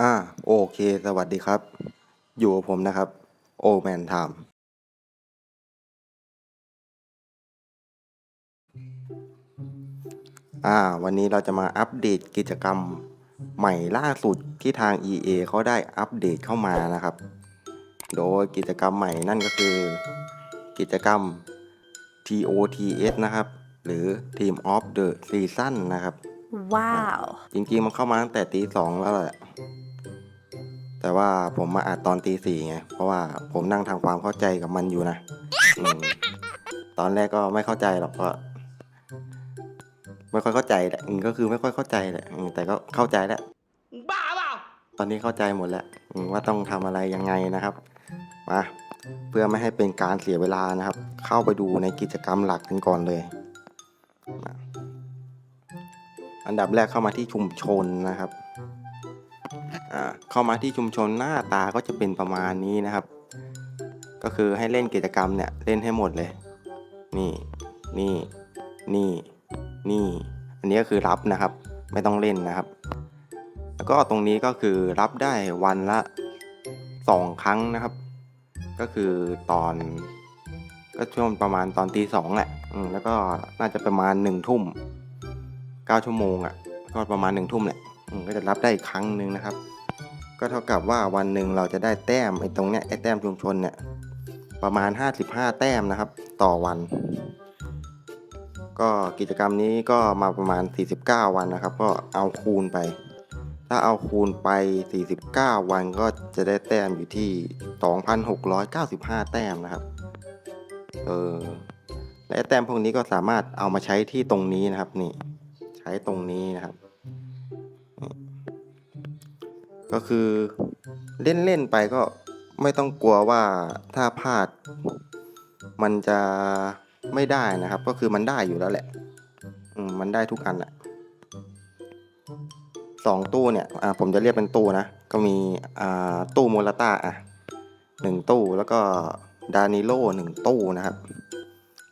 อ่าโอเค สวัสดีครับ อยู่กับผมนะครับ โอแมนไทม์อ่า วันนี้เราจะมาอัปเดตกิจกรรมใหม่ล่าสุดที่ทาง EA เขาได้อัปเดตเข้ามานะครับ โดยกิจกรรมใหม่นั่นก็คือ กิจกรรม TOTS นะครับ หรือ Team of the Season นะครับ ว้าว จริงๆมันเข้ามาตั้งแต่ตีสองแล้วแหละ แต่ว่าผมมาอัดตอนตีสี่ไง เพราะว่าผมนั่งทำความเข้าใจกับมันอยู่นะอืมตอนแรกก็ไม่เข้าใจหรอกก็ไม่ค่อยเข้าใจแหละอืมก็คือไม่ค่อยเข้าใจแหละอืมแต่ก็เข้าใจแล้ว บ้าเปล่าตอนนี้เข้าใจหมดแล้วอืมว่าต้องทำอะไรยังไงนะครับ มาเพื่อไม่ให้เป็นการเสียเวลานะครับ เข้าไปดูในกิจกรรมหลักกันก่อนเลยมาอันดับแรกเข้ามาที่ชุมชนนะครับอ่า เข้ามาที่ชุมชนหน้าตาก็จะเป็นประมาณนี้นะครับ ก็คือให้เล่นกิจกรรมเนี่ยเล่นให้หมดเลย นี่นี่นี่นี่อันนี้ก็คือรับนะครับ ไม่ต้องเล่นนะครับ แล้วก็ตรงนี้ก็คือรับได้วันละสองครั้งนะครับ ก็คือตอน ก็ช่วงประมาณตอนตีสองแหละแล้วก็น่าจะประมาณหนึ่งทุ่มเก้าชั่วโมงอะ่ะก็ประมาณหนึ่งทุ่มแหละ ก็จะรับได้อีกครั้งหนึ่งนะครับ ก็เท่ากับว่าวันหนึ่งเราจะได้แต้มไอ้ตรงเนี้ยไอ้แต้มชุมชนเนี่ยประมาณ 55 แต้มนะครับ ต่อวัน ก็กิจกรรมนี้ก็มาประมาณ 49 วันนะครับ ก็เอาคูณไป ถ้าเอาคูณไป 49 วันก็จะได้แต้มอยู่ที่ 2,695 แต้มนะครับ เออและแต้มพวกนี้ก็สามารถเอามาใช้ที่ตรงนี้นะครับนี่ ใช้ตรงนี้นะครับ ก็คือเล่นเล่นๆไปก็ไม่ต้องกลัวว่าถ้าพลาดมันจะไม่ได้นะครับ ก็คือมันได้อยู่แล้วแหละมมันได้ทุกอันแหละสองตู้เนี่ยผมจะเรียกเป็นตู้นะ ก็มีตู้โมลาต้าอะหนึ่งตู้แล้วก็ดานิโลหนึ่งตู้นะครับ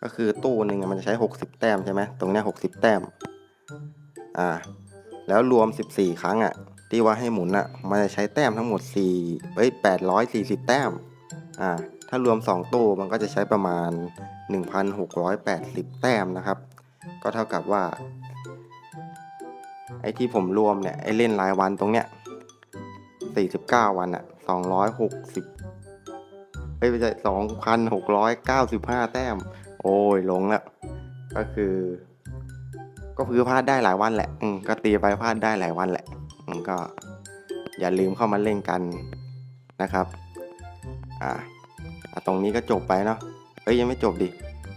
ก็คือตู้หนึ่งมันจะใช้หกสิบแต้มใช่ไหมตรงนี้หกสิบแต้มอ่าแล้วรวมสิบสี่ครั้งอะ ที่ว่าให้หมุนอะมันจะใช้แต้มทั้งหมดสี่เอ้ยแปดร้อยสี่สิบแต้มอ่าถ้ารวมสองตู้มันก็จะใช้ประมาณหนึ่งพันหกร้อยแต้มนะครับ ก็เท่ากับว่า ไอ้ที่ผมรวมเนี่ยไอ้เล่นรายวันตรงเนี้ยสี่สิบเก้าวันอะสองร้อยหกสิบเฮ้ยไม่ใช่สองพันหกร้อยเก้าสิบห้าแต้ม โอ้ยลงแล้ว ก็คือ ก็คือพลาดได้หลายวันแหละ อืมก็ตีไปพลาดได้หลายวันแหละ ก็อย่าลืมเข้ามาเล่นกันนะครับ อ่าตรงนี้ก็จบไปเนาะเฮ้ยยังไม่จบดิ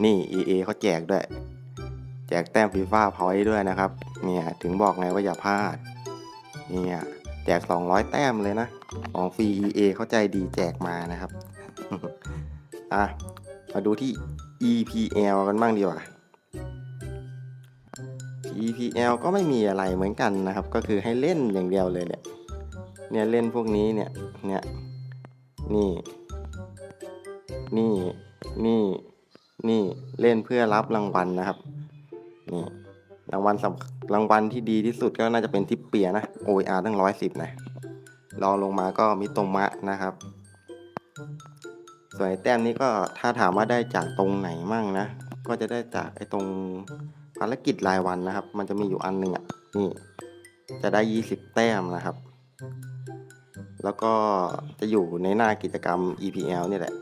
นี่ EA เขาแจกด้วย แจกแต้มฟีฟ่าพอยต์ด้วยนะครับ เนี่ยถึงบอกไงว่าอย่าพลาด เนี่ยแจก 200 แต้มเลยนะ ของฟรี EA เข้าใจดีแจกมานะครับ อะ มาดูที่ EPL กันบ้างดีกว่า EPL ก็ไม่มีอะไรเหมือนกันนะครับ ก็คือให้เล่นอย่างเดียวเลยเนี่ย เนี่ยเล่นพวกนี้เนี่ย เนี่ย นี่ นี่ นี่ นี่ เล่นเพื่อรับรางวัลนะครับ นี่ รางวัลสำรางวัลที่ดีที่สุดก็น่าจะเป็นทิปเปียนะ OR ตั้งร้อยสิบนะ รองลงมาก็มิโตมะนะครับส่วนไอ้แต้มนี้ก็ถ้าถามว่าได้จากตรงไหนมั่งนะ ก็จะได้จากไอ้ตรงารกิจรายวันนะครับ มันจะมีอยู่อันหนึ่งอะนี่จะได้ 20 แต้มนะครับ แล้วก็จะอยู่ในหน้ากิจกรรม EPL นี่แหละ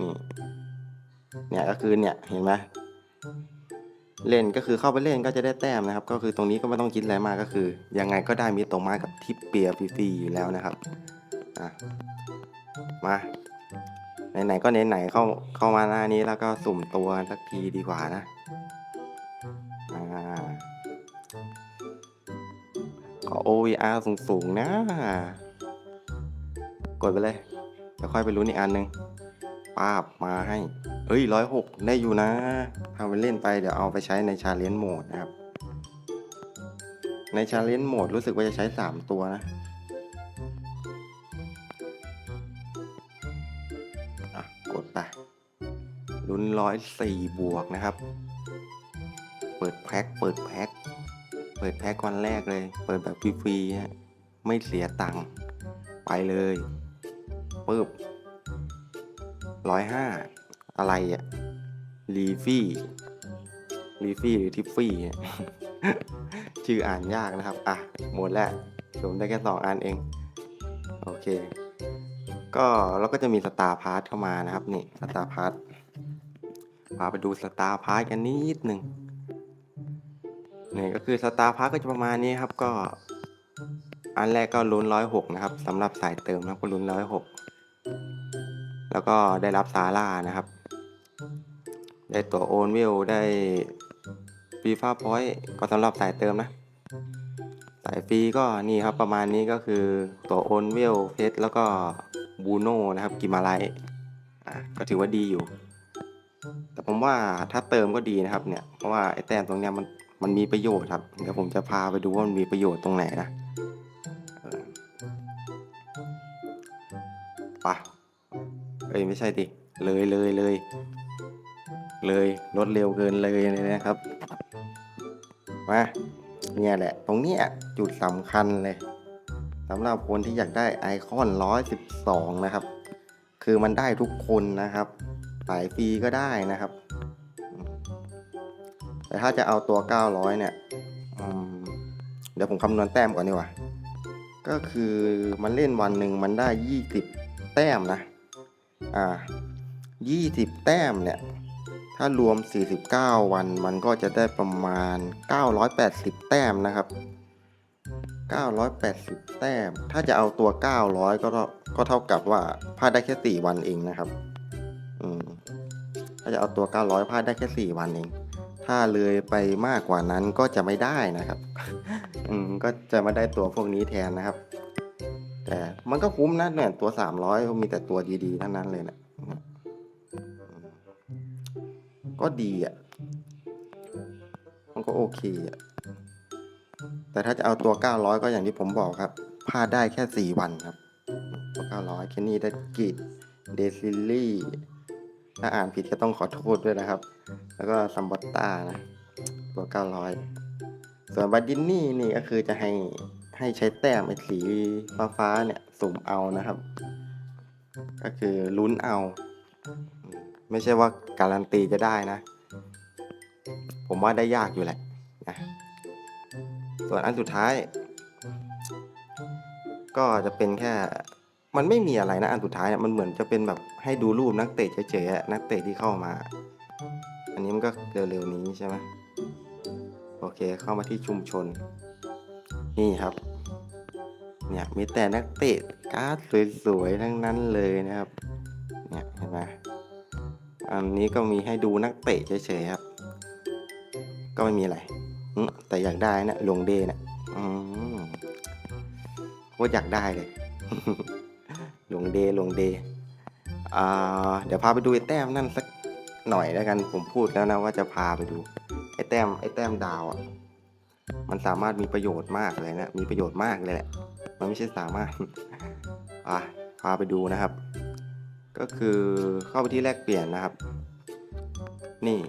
นี่เนี่ยก็คือเนี่ยเห็นไหมเล่นก็คือเข้าไปเล่นก็จะได้แต้มนะครับ ก็คือตรงนี้ก็ไม่ต้องคิดอะไรมากก็คือ ยังไงก็ได้มิโตมากับทิปเปียฟรีๆอยู่แล้วนะครับอะมาไหนๆก็ไหนๆเข้าเข้ามาหน้านี้แล้วก็สุ่มตัวสักทีดีกว่านะ OVR สูงๆนะ กดไปเลยเดี๋ยวค่อยไปลุ้นอีกอันหนึงป้าบมาให้ เอ้ยร้อยหกได้อยู่นะทำไปเล่นไปเดี๋ยวเอาไปใช้ในชาเลนจ์โหมดนะครับ ในชาเลนจ์โหมดรู้สึกว่าจะใช้สามตัวนะกดไปลุ้นร้อยสี่บวกนะครับ เปิดแพ็คเปิดแพ็ค ปิดแพ็ควันแรกเลย เปิดแบบฟรีๆฮะไม่เสียตังค์ไปเลยปึ๊บร้อยห้าอะไรอะลีฟี่ลีฟี่หรือทิฟฟี่ชื่ออ่านยากนะครับ อะ หมดแล้วผมได้แค่สองอันเอง โอเค ก็เราก็จะมีสตาร์พาร์ทเข้ามานะครับ นี่สตาร์พาร์ทพาไปดูสตาร์พาร์ทกันนิดหนึ่ง นี่ก็คือสตาร์พาร์ก็จะประมาณนี้ครับก็ อันแรกก็ลุ้นร้อยหกนะครับสำหรับสายเติมนะก็ลุ้นร้อยหกแล้วก็ได้รับซาร่านะครับ ได้ตัวโอนวิลได้ฟีฟ่าพอยต์ก็สำหรับสายเติมนะ สายฟรีก็นี่ครับประมาณนี้ก็คือตัวโอนวิลเพชรแล้วก็บูโน่นะครับกิมาไลก็ถือว่าดีอยู่ แต่ผมว่าถ้าเติมก็ดีนะครับเนี่ย เพราะว่าไอ้แต้มตรงเนี้ยมัน มันมีประโยชน์ครับ เดี๋ยวผมจะพาไปดูว่ามันมีประโยชน์ตรงไหนนะไปะเอ้ยไม่ใช่ดิ เลยเลยเลย เลยรถเร็วเกินเลยเลยนะครับ มาเนี่ยแหละ ตรงเนี้ยจุดสำคัญเลยสำหรับคนที่อยากได้ไอคอน 112 นะครับ คือมันได้ทุกคนนะครับ สายฟรีก็ได้นะครับ แต่ถ้าจะเอาตัว 900 เนี่ยเดี๋ยวผมคำนวณแต้มก่อนดีกว่า ก็คือมันเล่นวันหนึ่งมันได้ 20 แต้มนะ อ่า 20 แต้มเนี่ย ถ้ารวม 49 วันมันก็จะได้ประมาณ 980 แต้มนะครับ 980 แต้ม ถ้าจะเอาตัว 900 ก็เท่าก็เท่ากับว่าพลาดได้แค่ 4 วันเองนะครับ อืม ถ้าจะเอาตัว 900พลาดได้แค่ 4 วันเอง ถ้าเลยไปมากกว่านั้นก็จะไม่ได้นะครับ อืมก็จะมาได้ตัวพวกนี้แทนนะครับ แต่มันก็คุ้มนะเนี่ยตัว300ก็มีแต่ตัวดีๆทั้งนั้นเลยนะก็ดีอะ มันก็โอเคอะ แต่ถ้าจะเอาตัว 900 ก็อย่างที่ผมบอกครับพลาดได้แค่ 4 วันครับ ตัว 900 แค่นี้ได้กิดเดซิลลี่ ถ้าอ่านผิดก็ต้องขอโทษด้วยนะครับ แล้วก็ซัมบอตตานะตัว900ส่วนบัดดินนี่นี่ก็คือจะให้ให้ใช้แต้มไอ้สีฟ้าฟ้าๆเนี่ยสุ่มเอานะครับ ก็คือลุ้นเอา ไม่ใช่ว่าการันตีจะได้นะ ผมว่าได้ยากอยู่แหละนะส่วนอันสุดท้าย ก็จะเป็นแค่มันไม่มีอะไรนะอันสุดท้ายเนี่ยมันเหมือนจะเป็นแบบให้ดูรูปนักเตะเฉยๆอนักเตะที่เข้ามา อันนี้มันก็เร็วๆนี้ใช่ไหมโอเคเข้ามาที่ชุมชน นี่ครับเนี่ยมีแต่นักเตะการ์ดสวยๆทั้งนั้นเลยนะครับเนี่ยเห็นไหมอันนี้ก็มีให้ดูนักเตะเฉยๆครับ ก็ไม่มีอะไรแต่อยากได้นะลงเดนะอืมโคตรอยากได้เลยลงเดย์ลงเดย์เดี๋ยวพาไปดูไอ้แต้มนั่นสัก หน่อยแล้วกันผมพูดแล้วนะว่าจะพาไปดูไอ้แต้มไอ้แต้มดาวอะมันสามารถมีประโยชน์มากเลยนะมีประโยชน์มากเลยแหละมันไม่ใช่สามารถอะพาไปดูนะครับ ก็คือเข้าไปที่แลกเปลี่ยนนะครับ นี่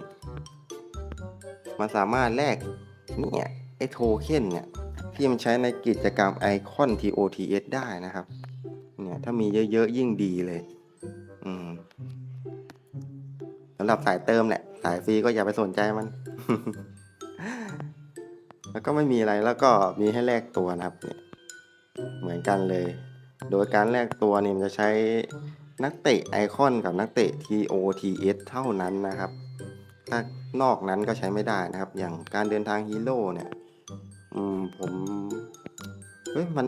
มันสามารถแลกเนี่ยไอโทเค็นเนี่ยที่มันใช้ในกิจกรรมไอคอน TOTS ได้นะครับ เนี่ยถ้ามีเยอะๆยิ่งดีเลย อืม สำหรับสายเติมแหละ สายฟรีก็อย่าไปสนใจมัน แล้วก็ไม่มีอะไรแล้วก็มีให้แลกตัวนะครับเนี่ยเหมือนกันเลย โดยการแลกตัวนี่มันจะใช้นักเตะไอคอนกับนักเตะ TOTS เท่านั้นนะครับ ถ้านอกนั้นก็ใช้ไม่ได้นะครับ อย่างการเดินทางฮีโร่เนี่ยอืมผมเฮ้ยมัน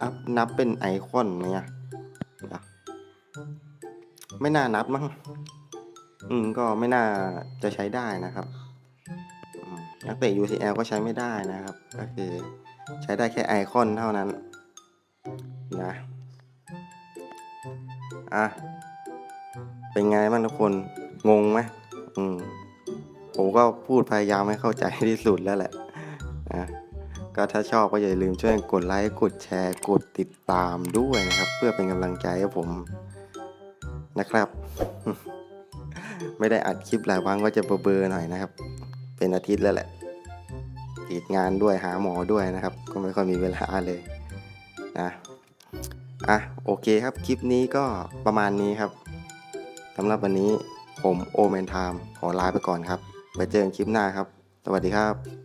นับนับเป็นไอคอนไหมอะไม่น่านับมั้ง อืมก็ไม่น่าจะใช้ได้นะครับนักเตะ UCL ก็ใช้ไม่ได้นะครับ ก็คือใช้ได้แค่ไอคอนเท่านั้นนะอะเป็นไงบ้างทุกคนงงไหมอืมผมก็พูดพยายามให้เข้าใจที่สุดแล้วแหละนะก็ถ้าชอบก็อย่าลืมช่วยกดไลค์กดแชร์กดติดตามด้วยนะครับ เพื่อเป็นกำลังใจให้ผมนะครับ ไม่ได้อัดคลิปหลายวันก็จะเบอร์หน่อยนะครับ เป็นอาทิตย์แล้วแหละติดงานด้วยหาหมอด้วยนะครับ ก็ไม่ค่อยมีเวลาเลยนะอะโอเคครับคลิปนี้ก็ประมาณนี้ครับสำหรับวันนี้ผมโอเมนไทม์ขอลาไปก่อนครับ ไปเจอกันคลิปหน้าครับ สวัสดีครับ